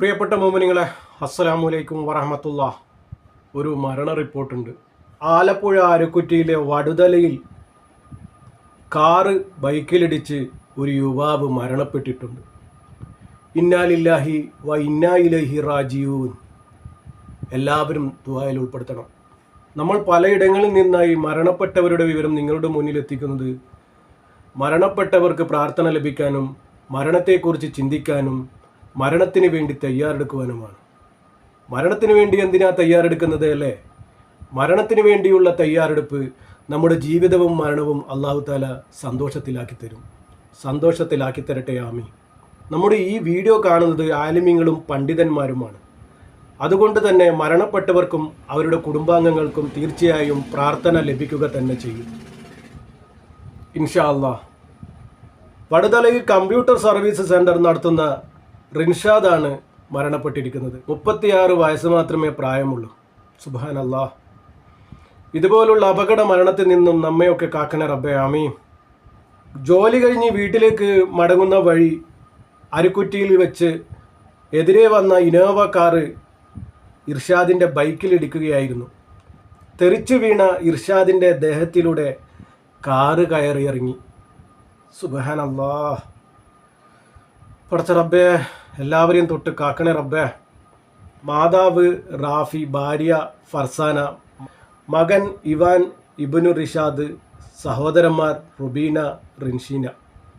പ്രിയപ്പെട്ട മോമിനിങ്ങളെ അസ്സലാമലൈക്കും വറഹമത്തുള്ള. ഒരു മരണ റിപ്പോർട്ടുണ്ട്. ആലപ്പുഴ അരക്കുറ്റിയിലെ വടുതലയിൽ കാറ് ബൈക്കിലിടിച്ച് ഒരു യുവാവ് മരണപ്പെട്ടിട്ടുണ്ട്. ഇന്നാലില്ലാഹി വ ഇന്നായിലഹി റാജീവൂൻ എല്ലാവരും ദുബായിൽ ഉൾപ്പെടുത്തണം. നമ്മൾ പലയിടങ്ങളിൽ നിന്നായി മരണപ്പെട്ടവരുടെ വിവരം നിങ്ങളുടെ മുന്നിൽ എത്തിക്കുന്നത് മരണപ്പെട്ടവർക്ക് പ്രാർത്ഥന ലഭിക്കാനും മരണത്തെക്കുറിച്ച് ചിന്തിക്കാനും മരണത്തിന് വേണ്ടി തയ്യാറെടുക്കുവാനുമാണ്. മരണത്തിന് വേണ്ടി എന്തിനാ തയ്യാറെടുക്കുന്നത് അല്ലേ? മരണത്തിന് വേണ്ടിയുള്ള തയ്യാറെടുപ്പ് നമ്മുടെ ജീവിതവും മരണവും അള്ളാഹു താല സന്തോഷത്തിലാക്കി തരും. സന്തോഷത്തിലാക്കി തരട്ടെ ആമി നമ്മുടെ ഈ വീഡിയോ കാണുന്നത് ആലിമ്യങ്ങളും പണ്ഡിതന്മാരുമാണ്. അതുകൊണ്ട് തന്നെ മരണപ്പെട്ടവർക്കും അവരുടെ കുടുംബാംഗങ്ങൾക്കും തീർച്ചയായും പ്രാർത്ഥന ലഭിക്കുക തന്നെ ചെയ്യും. ഇൻഷാ അള്ളാഹ്. വടുതലയിൽ കമ്പ്യൂട്ടർ സർവീസ് സെന്റർ നടത്തുന്ന റിൻഷാദാണ് മരണപ്പെട്ടിരിക്കുന്നത്. മുപ്പത്തിയാറ് വയസ്സ് മാത്രമേ പ്രായമുള്ളൂ. സുബാൻ അല്ലാ ഇതുപോലുള്ള അപകട മരണത്തിൽ നിന്നും നമ്മയൊക്കെ കാക്കണ റബ്ബെ ആമീൻ. ജോലി കഴിഞ്ഞ് വീട്ടിലേക്ക് മടങ്ങുന്ന വഴി അരുക്കുറ്റിയിൽ വെച്ച് എതിരെ വന്ന ഇനോവ കാറ് ഇർഷാദിന്റെ ബൈക്കിലിടിക്കുകയായിരുന്നു തെറിച്ചു വീണ ഇർഷാദിന്റെ ദേഹത്തിലൂടെ കാറ് കയറിയിറങ്ങി. സുബഹാൻ പഠിച്ച റബ്ബേ എല്ലാവരെയും തൊട്ട് കാക്കണേ റബ്ബേ. മാതാവ് റാഫി ഭാര്യ ഫർസാന മകൻ ഇവാൻ ഇബനു റിഷാദ് സഹോദരന്മാർ റുബീന റിൻഷീന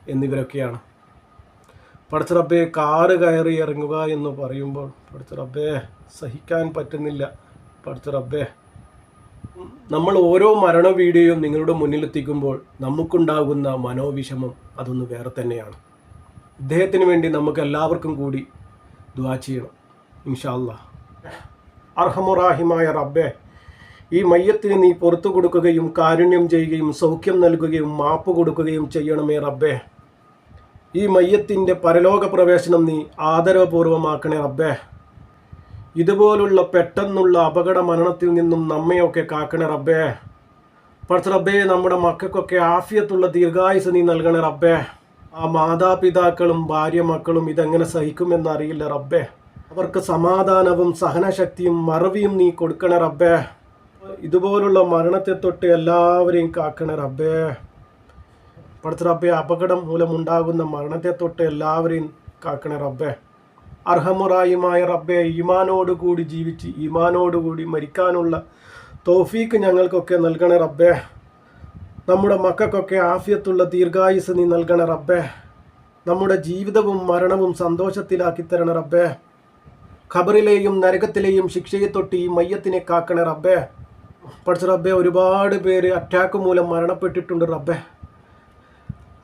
എന്നിവരൊക്കെയാണ്. പഠിച്ച റബ്ബേ കാറ് കയറി ഇറങ്ങുക എന്ന് പറയുമ്പോൾ പഠിച്ച റബ്ബേ സഹിക്കാൻ പറ്റുന്നില്ല. പഠിച്ച റബ്ബേ നമ്മൾ ഓരോ മരണ വീഡിയോയും നിങ്ങളുടെ മുന്നിലെത്തിക്കുമ്പോൾ നമുക്കുണ്ടാകുന്ന മനോവിഷമം അതൊന്ന് വേറെ തന്നെയാണ്. ഇദ്ദേഹത്തിന് വേണ്ടി നമുക്ക് എല്ലാവർക്കും കൂടി ദ്വാ ചെയ്യണം ഇൻഷാല്ല അർഹമുറാഹിമായ റബ്ബെ ഈ മയ്യത്തിന് നീ പുറത്തു കൊടുക്കുകയും കാരുണ്യം ചെയ്യുകയും സൗഖ്യം നൽകുകയും മാപ്പ് കൊടുക്കുകയും ചെയ്യണമേ റബ്ബെ. ഈ മയ്യത്തിന്റെ പരലോക പ്രവേശനം നീ ആദരവപൂർവമാക്കണേ റബ്ബേ. ഇതുപോലുള്ള പെട്ടെന്നുള്ള അപകട മരണത്തിൽ നിന്നും നമ്മയൊക്കെ കാക്കണേ റബ്ബേ. പഠിച്ച റബ്ബേ നമ്മുടെ മക്കൾക്കൊക്കെ ആഫിയത്തുള്ള ദീർഘായുസ് നീ നൽകണേ റബ്ബേ. ആ മാതാപിതാക്കളും ഭാര്യ മക്കളും ഇതെങ്ങനെ സഹിക്കുമെന്നറിയില്ല റബ്ബേ. അവർക്ക് സമാധാനവും സഹനശക്തിയും മറവിയും നീ കൊടുക്കണ റബ്ബേ. ഇതുപോലുള്ള മരണത്തെ തൊട്ട് എല്ലാവരെയും കാക്കണ റബ്ബേ. പഠിച്ച റബ്ബെ അപകടം മൂലമുണ്ടാകുന്ന മരണത്തെ തൊട്ട് എല്ലാവരെയും കാക്കണ റബ്ബേ. അർഹമുറായുമായ റബ്ബെ ഈമാനോടുകൂടി ജീവിച്ച് ഈമാനോടുകൂടി മരിക്കാനുള്ള തോഫീക്ക് ഞങ്ങൾക്കൊക്കെ നൽകണ റബ്ബേ. നമ്മുടെ മക്കൾക്കൊക്കെ ആഫിയത്തുള്ള ദീർഘായുസ് നീ നൽകണ റബ്ബേ. നമ്മുടെ ജീവിതവും മരണവും സന്തോഷത്തിലാക്കി തരണ റബ്ബേ. ഖബറിലെയും നരകത്തിലെയും ശിക്ഷയെ തൊട്ട് ഈ മയ്യത്തിനെ കാക്കണ റബ്ബേ. പഠിച്ച റബ്ബെ ഒരുപാട് പേര് അറ്റാക്ക് മൂലം മരണപ്പെട്ടിട്ടുണ്ട് റബ്ബേ.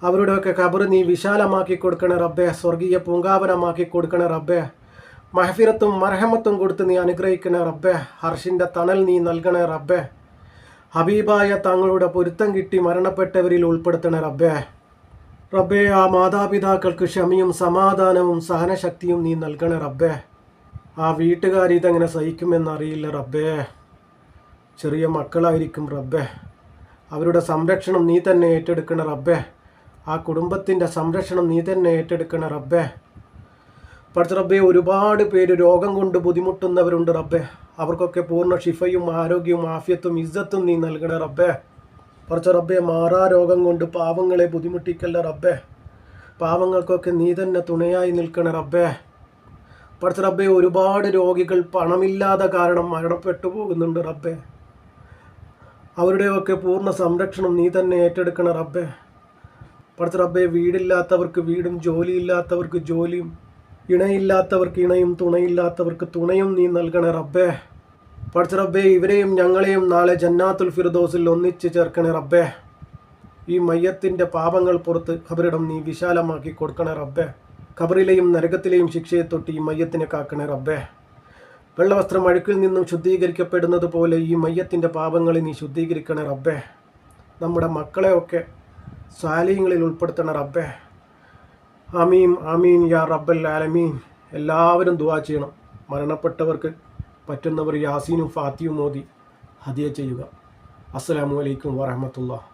അവരുടെയൊക്കെ ഖബർ നീ വിശാലമാക്കി കൊടുക്കണേ റബ്ബേ. സ്വർഗീയ പൂങ്കാവനമാക്കി കൊടുക്കണേ റബ്ബേ. മഹഫിറത്തും മർഹമത്തും കൊടുത്ത് നീ അനുഗ്രഹിക്കണേ റബ്ബേ. ഹർഷിന്റെ തണൽ നീ നൽകണേ റബ്ബേ. ഹബീബായ തങ്ങളുടെ പൊരുത്തം കിട്ടി മരണപ്പെട്ടവരിൽ ഉൾപ്പെടുത്തണ റബ്ബേ. റബ്ബേ ആ മാതാപിതാക്കൾക്ക് ക്ഷമയും സമാധാനവും സഹനശക്തിയും നീ നൽകണേ റബ്ബേ. ആ വീട്ടുകാർ ഇതെങ്ങനെ സഹിക്കുമെന്നറിയില്ല റബ്ബേ. ചെറിയ മക്കളായിരിക്കും റബ്ബേ. അവരുടെ സംരക്ഷണം നീ തന്നെ ഏറ്റെടുക്കണ റബ്ബേ. ആ കുടുംബത്തിന്റെ സംരക്ഷണം നീ തന്നെ ഏറ്റെടുക്കണ റബ്ബേ. പഠിച്ച റബ്ബെ ഒരുപാട് പേര് രോഗം കൊണ്ട് ബുദ്ധിമുട്ടുന്നവരുണ്ട് റബ്ബെ. അവർക്കൊക്കെ പൂർണ ഷിഫയും ആരോഗ്യവും ആഫ്യത്തും ഇജ്ജത്തും നീ നൽകണേ റബ്ബെ. പറച്ച റബ്ബെ മാറാ രോഗം കൊണ്ട് പാവങ്ങളെ ബുദ്ധിമുട്ടിക്കല്ല റബ്ബെ. പാവങ്ങൾക്കൊക്കെ നീ തന്നെ തുണയായി നിൽക്കണ റബ്ബെ. പഠിച്ച റബ്ബെ ഒരുപാട് രോഗികൾ പണമില്ലാതെ കാരണം മരണപ്പെട്ടു പോകുന്നുണ്ട് റബ്ബെ. അവരുടെയൊക്കെ പൂർണ സംരക്ഷണം നീ തന്നെ ഏറ്റെടുക്കണ റബ്ബെ. പഠിച്ച റബ്ബെ വീടില്ലാത്തവർക്ക് വീടും ജോലിയില്ലാത്തവർക്ക് ജോലിയും ഇണയില്ലാത്തവർക്ക് ഇണയും തുണയില്ലാത്തവർക്ക് തുണയും നീ നൽകണേ റബ്ബേ. പഠിച്ച റബ്ബേ ഇവരെയും ഞങ്ങളെയും നാളെ ജന്നാത്തുൽ ഫിർദോസിൽ ഒന്നിച്ച് ചേർക്കണേ റബ്ബേ. ഈ മയ്യത്തിന്റെ പാപങ്ങൾ പുറത്ത് ഖബറിടം നീ വിശാലമാക്കി കൊടുക്കണേ റബ്ബേ. ഖബറിലെയും നരകത്തിലെയും ശിക്ഷയെ തൊട്ട് ഈ മയ്യത്തിനെ കാക്കണേ റബ്ബേ. വെള്ളവസ്ത്രം അഴുക്കിൽ നിന്നും ശുദ്ധീകരിക്കപ്പെടുന്നത് പോലെ ഈ മയ്യത്തിന്റെ പാപങ്ങളെ നീ ശുദ്ധീകരിക്കണേ റബ്ബേ. നമ്മുടെ മക്കളെയൊക്കെ സ്വാലിയങ്ങളിൽ ഉൾപ്പെടുത്തണ റബ്ബേ. അമീൻ അമീൻ യാ റബ്ബൽ ആലമീൻ. എല്ലാവരും ദുവാ ചെയ്യണം. മരണപ്പെട്ടവർക്ക് പറ്റുന്നവർ യാസീനും ഫാത്തിയും മോദി ഹദിയ ചെയ്യുക. അസ്സലാമു അലൈക്കും വറഹമത്തുള്ള